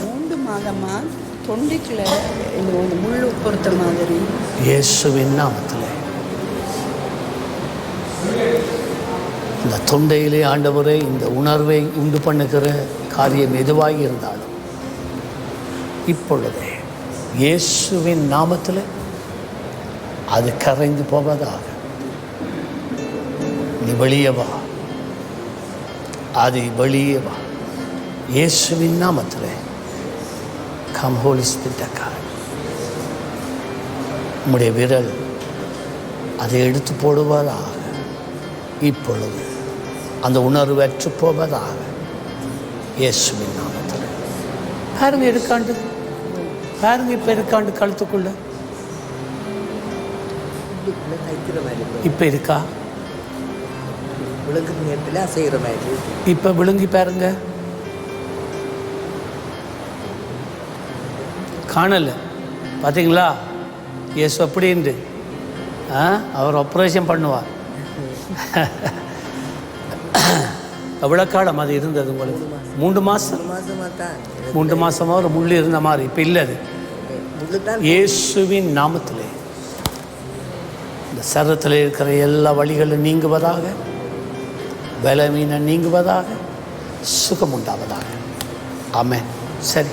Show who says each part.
Speaker 1: மூன்று மாதமா தொண்டைக்குள்ள இந்த முள்ளு பொறுத்த மாதிரி.
Speaker 2: இயேசுவின் நாமத்தில். இந்த தொண்டையிலே ஆண்டவரே இந்த உணர்வை உண்டு பண்ணுகிற காரியம் எதுவாக இருந்தாலும் இப்பொழுதே இயேசுவின் நாமத்தில் அது கரைந்து போவதாக. நீ வெளியே அது வெளியே இயேசுவின் நாமத்தில். கம் ஹோலி ஸ்பிரிட்டக்காரன் உம்முடைய விரல் அதை எடுத்து போடுவதாக இப்பொழுது அந்த உணர்வு அற்று போவதாக இயேசுவின் நாமத்தில். பாருங்க இருக்காண்டு பாருங்க இப்போ இருக்காண்டு கழுத்துக்குள்ள. இப்போ இருக்கா?
Speaker 3: விழுங்குற நேரத்தில் அசைகிற மாதிரி
Speaker 2: இப்போ விழுங்கி பாருங்க. காணலை. பார்த்தீங்களா இயேசு அப்படின்ட்டு ஆ அவர் ஆப்ரேஷன் பண்ணுவார். எவ்வளோ காலம் அது இருந்தது உங்களுக்கு? மூன்று மாதம் மூன்று மாதமாக ஒரு முள் இருந்த மாதிரி. இப்போ இல்லை அது. இயேசுவின் நாமத்திலே. இந்த சரத்தில் இருக்கிற எல்லா வழிகளும் நீங்குவதாக பலவீனம் நீங்குவதாக சுகம் உண்டாவதாக ஆமாம் சரி.